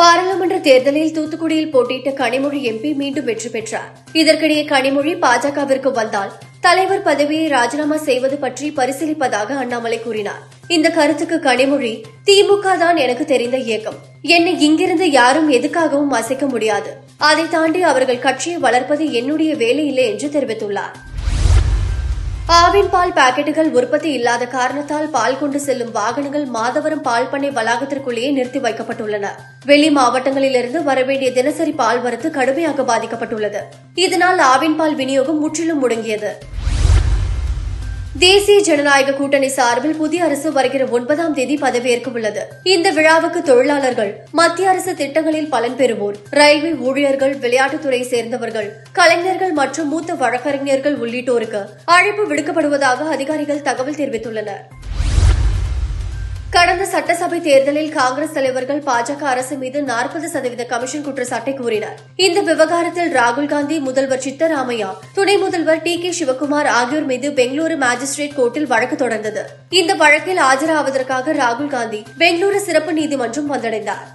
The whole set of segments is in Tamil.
பாராளுமன்ற தேர்தலில் தூத்துக்குடியில் போட்டியிட்ட கனிமொழி எம்பி மீண்டும் வெற்றி பெற்றார். இதற்கிடையே கனிமொழி பாஜகவிற்கு வந்தால் தலைவர் பதவியை ராஜினாமா செய்வது பற்றி பரிசீலிப்பதாக அண்ணாமலை கூறினார். இந்த கருத்துக்கு கனிமொழி திமுக தான் எனக்கு தெரிந்த இயக்கம். என்னை இங்கிருந்து யாரும் எதுக்காகவும் அசைக்க முடியாது. அதை தாண்டி அவர்கள் கட்சியை வளர்ப்பது என்னுடைய வேலை இல்லை என்று தெரிவித்துள்ளார். ஆவின் பால் பாக்கெட்டுகள் உற்பத்தி இல்லாத காரணத்தால் பால் கொண்டு செல்லும் வாகனங்கள் மாதவரம் பால் பண்ணை வளாகத்திற்குள்ளேயே நிறுத்தி வைக்கப்பட்டுள்ளன. வெளி மாவட்டங்களிலிருந்து வரவேண்டிய தினசரி பால் வரத்து கடுமையாக பாதிக்கப்பட்டுள்ளது. இதனால் ஆவின் பால் விநியோகம் முற்றிலும் முடங்கியது. தேசிய ஜனநாயக கூட்டணி சார்பில் புதிய அரசு வருகிற ஒன்பதாம் தேதி பதவியேற்க உள்ளது. இந்த விழாவுக்கு தொழிலாளர்கள் மத்திய அரசு திட்டங்களில் பலன் பெறுவோர் ரயில்வே ஊழியர்கள் விளையாட்டுத்துறை சேர்ந்தவர்கள் கலைஞர்கள் மற்றும் மூத்த வழக்கறிஞர்கள் உள்ளிட்டோருக்கு அழைப்பு விடுக்கப்படுவதாக அதிகாரிகள் தகவல் தெரிவித்துள்ளனர். கடந்த சட்டசபை தேர்தலில் காங்கிரஸ் தலைவர்கள் பாஜக அரசு மீது நாற்பது சதவீத கமிஷன் குற்றச்சாட்டை கூறினர். இந்த விவகாரத்தில் ராகுல் காந்தி முதல்வர் சித்தராமையா துணை முதல்வர் டி கே சிவக்குமார் ஆகியோர் மீது பெங்களூரு மாஜிஸ்ட்ரேட் கோர்ட்டில் வழக்கு தொடர்ந்தது. இந்த வழக்கில் ஆஜராவதற்காக ராகுல் காந்தி பெங்களூரு சிறப்பு நீதிமன்றம் வந்தடைந்தார்.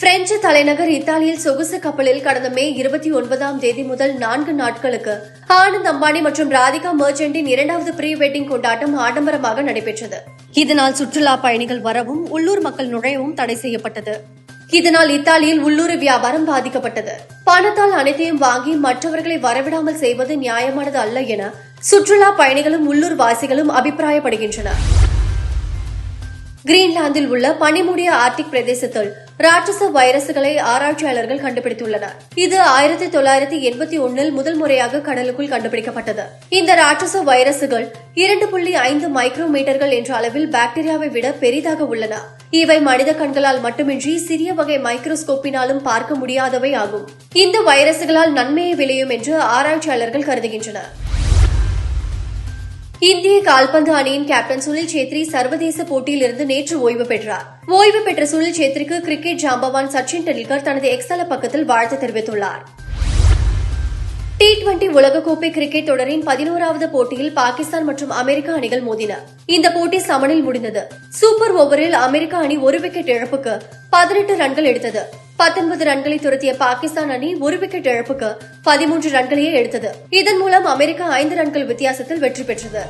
பிரெஞ்சு தலைநகர் இத்தாலியில் சொகுசு கப்பலில் கடந்த மே இருபத்தி ஒன்பதாம் தேதி முதல் நான்கு நாட்களுக்கு ஆனந்த் அம்பானி மற்றும் ராதிகா மர்ச்சென்டின் இரண்டாவது ப்ரீ வெட்டிங் கொண்டாட்டம் ஆடம்பரமாக நடைபெற்றது. இதனால் சுற்றுலா பயணிகள் வரவும் உள்ளூர் மக்கள் நுழையவும் தடை செய்யப்பட்டது. இதனால் இத்தாலியில் உள்ளூர் வியாபாரம் பாதிக்கப்பட்டது. பணத்தால் அனைத்தையும் வாங்கி மற்றவர்களை வரவிடாமல் செய்வது நியாயமானது அல்ல என சுற்றுலா பயணிகளும் உள்ளூர் வாசிகளும் அபிப்பிராயப்படுகின்றனர். கிரீன்லாந்தில் உள்ள பனிமூடிய ஆர்டிக் பிரதேசத்தில் ராட்சச வைரசுகளை ஆராய்ச்சியாளர்கள் கண்டுபிடித்துள்ளனர். இது ஆயிரத்தி தொள்ளாயிரத்தி எண்பத்தி ஒன்னில் முதல் முறையாக கடலுக்குள் கண்டுபிடிக்கப்பட்டது. இந்த ராட்சச வைரசுகள் இரண்டு புள்ளி ஐந்து மைக்ரோமீட்டர்கள் என்ற அளவில் பாக்டீரியாவை விட பெரிதாக உள்ளன. இவை மனித கண்களால் மட்டுமின்றி சிறிய வகை மைக்ரோஸ்கோப்பினாலும் பார்க்க முடியாதவை ஆகும். இந்த வைரசுகளால் நன்மையை விளையும் என்று ஆராய்ச்சியாளர்கள் கருதுகின்றனர். இந்திய கால்பந்து அணியின் கேப்டன் சுனில் சேத்ரி சர்வதேச போட்டியிலிருந்து நேற்று ஓய்வு பெற்றார். ஓய்வு பெற்ற சுனில் சேத்ரிக்கு கிரிக்கெட் ஜாம்பவான் சச்சின் டெண்டுல்கர் தனது எக்ஸல பக்கத்தில் வாழ்த்து தெரிவித்துள்ளார். டி டுவெண்டி உலகக்கோப்பை கிரிக்கெட் தொடரின் பதினோராவது போட்டியில் பாகிஸ்தான் மற்றும் அமெரிக்கா அணிகள் மோதின. இந்த போட்டி சமனில் முடிந்தது. சூப்பர் ஓவரில் அமெரிக்கா அணி ஒரு விக்கெட் இழப்புக்கு பதினெட்டு ரன்கள் எடுத்தது. பத்தொன்பது ரன்களை துரத்திய பாகிஸ்தான் அணி ஒரு விக்கெட் இழப்புக்கு பதிமூன்று ரன்களையே எடுத்தது. இதன் மூலம் அமெரிக்கா ஐந்து ரன்கள் வித்தியாசத்தில் வெற்றி பெற்றது.